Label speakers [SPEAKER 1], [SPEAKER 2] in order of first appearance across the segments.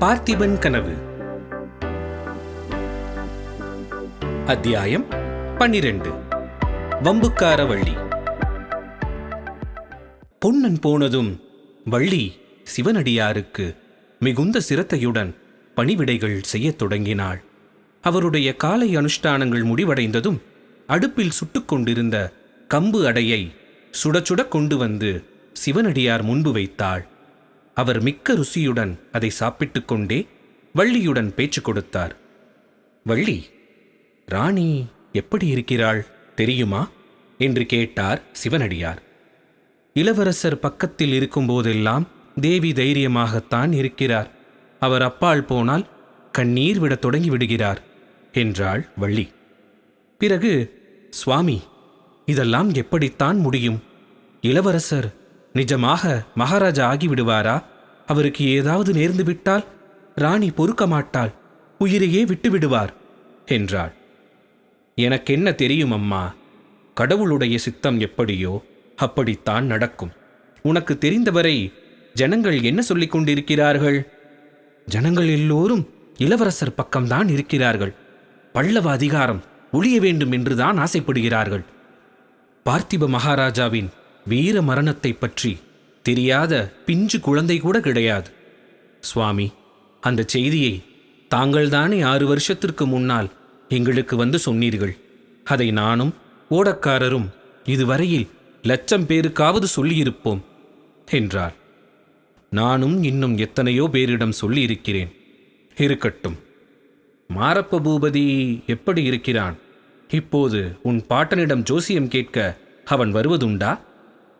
[SPEAKER 1] பார்த்திபன் கனவு. அத்தியாயம் பன்னிரண்டு. வம்புக்கார வள்ளி. பொன்னன் போனதும் வள்ளி சிவனடியாருக்கு மிகுந்த சிரத்தையுடன் பணிவிடைகள் செய்யத் தொடங்கினாள். அவருடைய காலை அனுஷ்டானங்கள் முடிவடைந்ததும் அடுப்பில் சுட்டுக் கொண்டிருந்த கம்பு அடையை சுட சுட கொண்டு வந்து சிவனடியார் முன்பு வைத்தாள். அவர் மிக்க ருசியுடன் அதை சாப்பிட்டுக் கொண்டே வள்ளியுடன் பேச்சு கொடுத்தார். வள்ளி ராணி எப்படி இருக்கிறாள் தெரியுமா? என்று கேட்டார் சிவனடியார். இளவரசர் பக்கத்தில் இருக்கும்போதெல்லாம் தேவி தைரியமாகத்தான் இருக்கிறார். அவர் அப்பால் போனால் கண்ணீர் விடத் தொடங்கி விடுகிறார் என்றாள் வள்ளி. பிறகு சுவாமி இதெல்லாம் எப்படித்தான் முடியும்? இளவரசர் நிஜமாக மகாராஜா ஆகிவிடுவாரா? அவருக்கு ஏதாவது நேர்ந்து விட்டால் ராணி பொறுக்க மாட்டாள் உயிரையே விட்டு விடுவார் என்றாள். எனக்கென்ன தெரியும் அம்மா? கடவுளுடைய சித்தம் எப்படியோ அப்படித்தான் நடக்கும். உனக்கு தெரிந்தவரை ஜனங்கள் என்ன சொல்லிக் கொண்டிருக்கிறார்கள்? ஜனங்கள் எல்லோரும் இளவரசர் பக்கம்தான் இருக்கிறார்கள். பல்லவ அதிகாரம் ஒழிய வேண்டும் என்றுதான் ஆசைப்படுகிறார்கள். பார்த்திப மகாராஜாவின் வீர மரணத்தைப் பற்றி தெரியாத பிஞ்சு குழந்தை கூட கிடையாது. சுவாமி அந்த செய்தியை தாங்கள்தானே ஆறு வருஷத்திற்கு முன்னால் எங்களுக்கு வந்து சொன்னீர்கள். அதை நானும் ஓடக்காரரும் இதுவரையில் லட்சம் பேருக்காவது சொல்லியிருப்போம் என்றார். நானும் இன்னும் எத்தனையோ பேரிடம் சொல்லியிருக்கிறேன். இருக்கட்டும். மாரப்ப பூபதி எப்படி இருக்கிறான்? இப்போது உன் பாட்டனிடம் ஜோசியம் கேட்க அவன் வருவதுண்டா?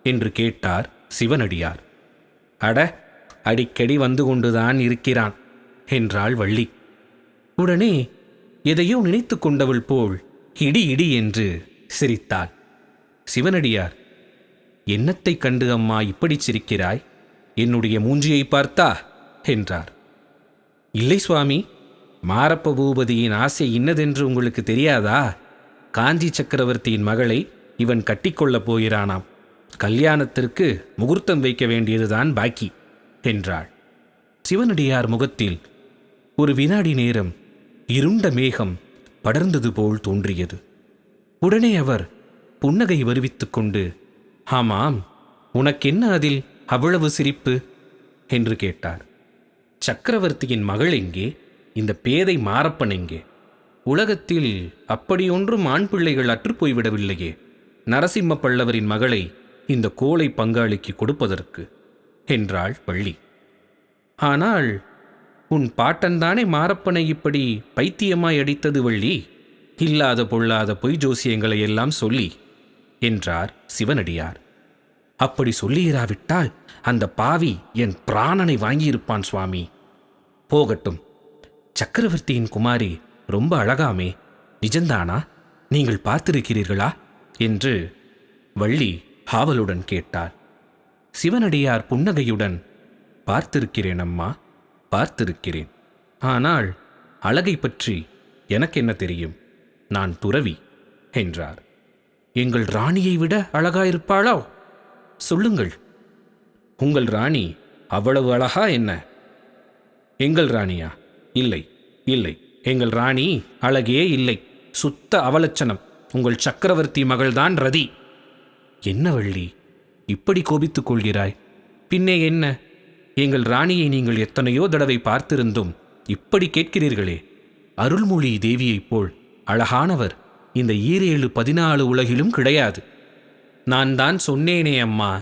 [SPEAKER 1] என்று கேட்டார் சிவனடியார். அட அடிக்கடி வந்து கொண்டுதான் இருக்கிறான் என்றாள் வள்ளி. உடனே எதையோ நினைத்து கொண்டவள் போல் இடி இடி என்று சிரித்தாள். சிவனடியார் என்னத்தைக் கண்டு அம்மா இப்படி சிரிக்கிறாய்? என்னுடைய மூஞ்சியை பார்த்தா? என்றார். இல்லை சுவாமி மாரப்ப பூபதியின் ஆசை இன்னதென்று உங்களுக்கு தெரியாதா? காஞ்சி சக்கரவர்த்தியின் மகளை இவன் கட்டிக்கொள்ளப் போகிறானாம். கல்யாணத்திற்கு முகூர்த்தம் வைக்க வேண்டியதுதான் பாக்கி என்றாள். சிவனடியார் முகத்தில் ஒரு வினாடி நேரம் இருண்ட மேகம் படர்ந்தது போல் தோன்றியது. உடனே அவர் புன்னகை வருவித்துக் கொண்டு ஆமாம் உனக்கென்ன அதில் அவ்வளவு சிரிப்பு? என்று கேட்டார். சக்கரவர்த்தியின் மகள் எங்கே? இந்த பேதை மாரப்பன் எங்கே? உலகத்தில் அப்படியொன்றும் ஆண் பிள்ளைகள் அற்றுப்போய்விடவில்லையே நரசிம்ம பல்லவரின் மகளை இந்த கோளை பங்காளிக்கு கொடுப்பதற்கு என்றாள் வள்ளி. ஆனால் உன் பாட்டன்தானே மாரப்பனை இப்படி பைத்தியமாய் அடித்தது வள்ளி? இல்லாத பொல்லாத பொய் ஜோசியங்களை எல்லாம் சொல்லி என்றார் சிவனடியார். அப்படி சொல்லியிராவிட்டால் அந்த பாவி என் பிராணனை வாங்கியிருப்பான் சுவாமி. போகட்டும் சக்கரவர்த்தியின் குமாரி ரொம்ப அழகாமே. நிஜந்தானா? நீங்கள் பார்த்திருக்கிறீர்களா? என்று வள்ளி ஆவலுடன் கேட்டார். சிவனடியார் புன்னகையுடன் பார்த்திருக்கிறேன் அம்மா பார்த்திருக்கிறேன். ஆனால் அழகை பற்றி எனக்கு என்ன தெரியும்? நான் துறவி என்றார். எங்கள் ராணியை விட அழகாயிருப்பாளோ? சொல்லுங்கள். உங்கள் ராணி அவ்வளவு அழகா என்ன? எங்கள் ராணியா? இல்லை இல்லை. எங்கள் ராணி அழகே இல்லை. சுத்த அவலட்சணம். உங்கள் சக்கரவர்த்தி மகள்தான் ரதி. என்ன வள்ளி? இப்படி கோபித்துக் கொள்கிறாய்? பின்னே என்ன? எங்கள் ராணியை நீங்கள் எத்தனையோ தடவை பார்த்திருந்தும் இப்படி கேட்கிறீர்களே. அருள்மொழி தேவியைப் போல் அழகானவர் இந்த ஈரேழு பதினாலு உலகிலும் கிடையாது. நான் தான் சொன்னேனே அம்மா.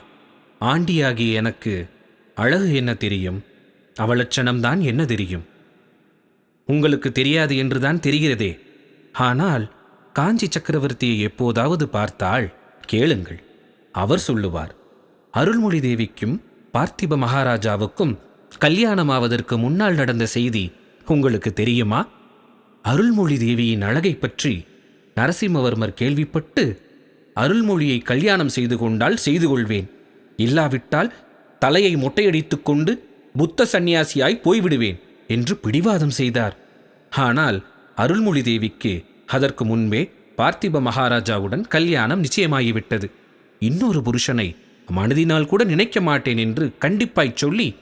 [SPEAKER 1] ஆண்டியாகிய எனக்கு அழகு என்ன தெரியும்? அவலட்சணம்தான் என்ன தெரியும்? உங்களுக்கு தெரியாது என்றுதான் தெரிகிறதே. ஆனால் காஞ்சி சக்கரவர்த்தியை எப்போதாவது பார்த்தால் கேளுங்கள். அவர் சொல்லுவார். அருள்மொழி தேவிக்கும் பார்த்திப மகாராஜாவுக்கும் கல்யாணமாவதற்கு முன்னால் நடந்த செய்தி உங்களுக்கு தெரியுமா? அருள்மொழி தேவியின் அழகை பற்றி நரசிம்மவர்மர் கேள்விப்பட்டு அருள்மொழியை கல்யாணம் செய்து கொண்டால் செய்து கொள்வேன். இல்லாவிட்டால் தலையை மொட்டையடித்துக் கொண்டு புத்த சந்நியாசியாய் போய்விடுவேன் என்று பிடிவாதம் செய்தார். ஆனால் அருள்மொழி தேவிக்கு அதற்கு முன்பே பார்த்திப மகாராஜாவுடன் கல்யாணம் நிச்சயமாகிவிட்டது. இன்னொரு புருஷனை மனதினால் கூட நினைக்க மாட்டேன் என்று கண்டிப்பாய்ச் சொல்லி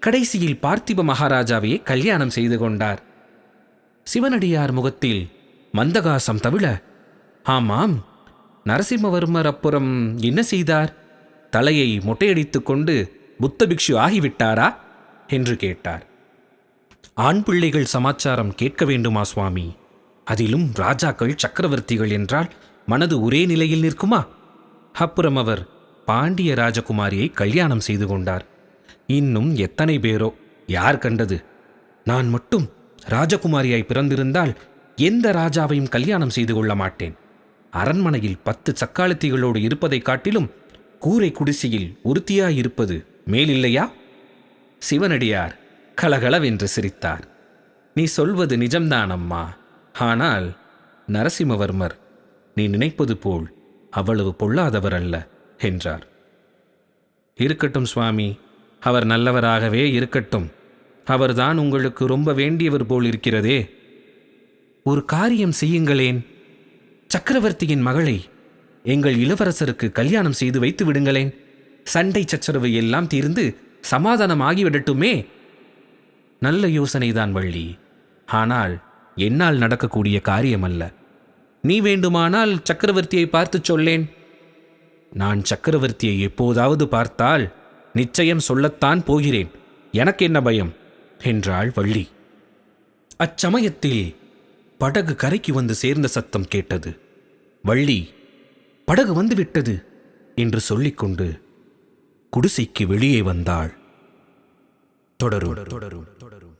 [SPEAKER 1] கடைசியில் பார்த்திப மகாராஜாவையே கல்யாணம் செய்து கொண்டார். சிவனடியார் முகத்தில் மந்தகாசம் தவிழ ஆமாம் நரசிம்மவர்மர் அப்புறம் என்ன செய்தார்? தலையை மொட்டையடித்துக் கொண்டு புத்த பிக்ஷு ஆகிவிட்டாரா? என்று கேட்டார். ஆண் பிள்ளைகள் சமாச்சாரம் கேட்க வேண்டுமா சுவாமி? அதிலும் ராஜாக்கள் சக்கரவர்த்திகள் என்றால் மனது ஒரே நிலையில் நிற்குமா? அப்புறம் அவர் பாண்டிய ராஜகுமாரியை கல்யாணம் செய்து கொண்டார். இன்னும் எத்தனை பேரோ யார் கண்டது? நான் மட்டும் ராஜகுமாரியாய் பிறந்திருந்தால் எந்த ராஜாவையும் கல்யாணம் செய்து கொள்ள மாட்டேன். அரண்மனையில் பத்து சக்காலத்திகளோடு இருப்பதைக் காட்டிலும் கூரை குடிசையில் ஒருத்தியாயிருப்பது மேலில்லையா? சிவனடியார் கலகலவென்று சிரித்தார். நீ சொல்வது நிஜம்தான் அம்மா. ஆனால் நரசிம்மவர்மர் நீ நினைப்பது போல் அவ்வளவு பொல்லாதவர் அல்ல என்றார். இருக்கட்டும் சுவாமி அவர் நல்லவராகவே இருக்கட்டும். அவர்தான் உங்களுக்கு ரொம்ப வேண்டியவர் போல் இருக்கிறதே ஒரு காரியம் செய்யுங்களேன். சக்கரவர்த்தியின் மகளை எங்கள் இளவரசருக்கு கல்யாணம் செய்து வைத்து விடுங்களேன். சண்டை சச்சரவு எல்லாம் தீர்ந்து சமாதானம் ஆகிவிடட்டுமே நல்ல யோசனைதான் வள்ளி. ஆனால் என்னால் நடக்கக்கூடிய காரியமல்ல. நீ வேண்டுமானால் சக்கரவர்த்தியை பார்த்துச் சொல்லேன். நான் சக்கரவர்த்தியை எப்போதாவது பார்த்தால் நிச்சயம் சொல்லத்தான் போகிறேன். எனக்கு என்ன பயம்? என்றாள் வள்ளி. அச்சமயத்தில் படகு கரைக்கு வந்து சேர்ந்த சத்தம் கேட்டது. வள்ளி படகு வந்துவிட்டது என்று சொல்லிக்கொண்டு குடிசைக்கு வெளியே வந்தாள். தொடரும் தொடரும் தொடரும்.